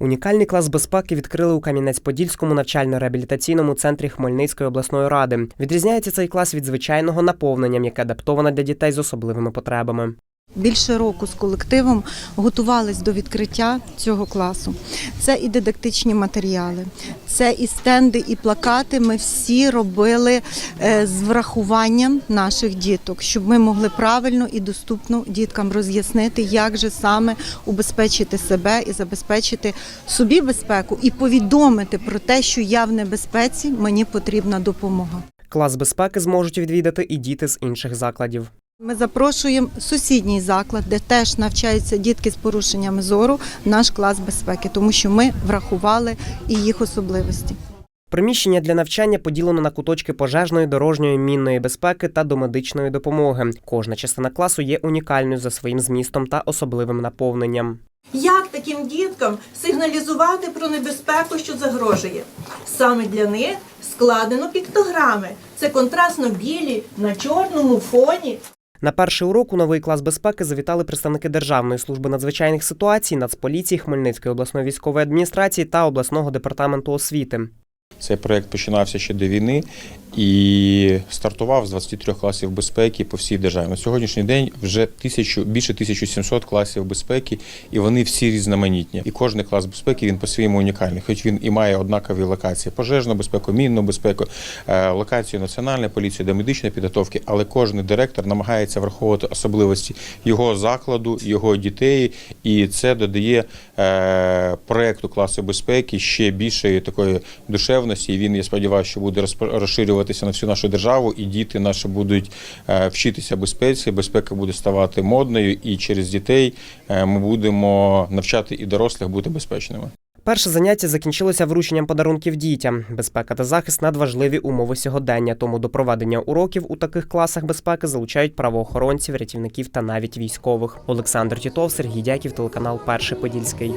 Унікальний клас безпеки відкрили у Кам'янець-Подільському навчально-реабілітаційному центрі Хмельницької обласної ради. Відрізняється цей клас від звичайного наповненням, яке адаптоване для дітей з особливими потребами. Більше року з колективом готувались до відкриття цього класу. Це і дидактичні матеріали, це і стенди, і плакати. Ми всі робили е, з врахуванням наших діток, щоб ми могли правильно і доступно діткам роз'яснити, як же саме убезпечити себе і забезпечити собі безпеку, і повідомити про те, що я в небезпеці, мені потрібна допомога. Клас безпеки зможуть відвідати і діти з інших закладів. Ми запрошуємо сусідній заклад, де теж навчаються дітки з порушеннями зору, наш клас безпеки, тому що ми врахували і їх особливості. Приміщення для навчання поділено на куточки пожежної, дорожньої, мінної безпеки та домедичної допомоги. Кожна частина класу є унікальною за своїм змістом та особливим наповненням. Як таким діткам сигналізувати про небезпеку, що загрожує? Саме для них складено піктограми. Це контрастно білі на чорному фоні. На перший урок у новий клас безпеки завітали представники Державної служби надзвичайних ситуацій, Нацполіції, Хмельницької обласної військової адміністрації та обласного департаменту освіти. Цей проект починався ще до війни і стартував з 23 класів безпеки по всій державі. На сьогоднішній день вже тисячу більше 1700 класів безпеки, і вони всі різноманітні. І кожен клас безпеки він по-своєму унікальний, хоч він і має однакові локації: пожежну безпеку, мінну безпеку, е, локацію національної поліції до медичної підготовки. Але кожен директор намагається враховувати особливості його закладу, його дітей, і це додає е, проекту класу безпеки ще більшої такої душевності. І він я сподіваюся, що буде розширюватися на всю нашу державу, і діти наші будуть е, вчитися безпеці. Безпека буде ставати модною, і через дітей е, ми будемо навчати і дорослих бути безпечними. Перше заняття закінчилося врученням подарунків дітям. Безпека та захист надважливі умови сьогодення. Тому до проведення уроків у таких класах безпеки залучають правоохоронців, рятівників та навіть військових. Олександр Тітов, Сергій Дяків, телеканал Перший Подільський.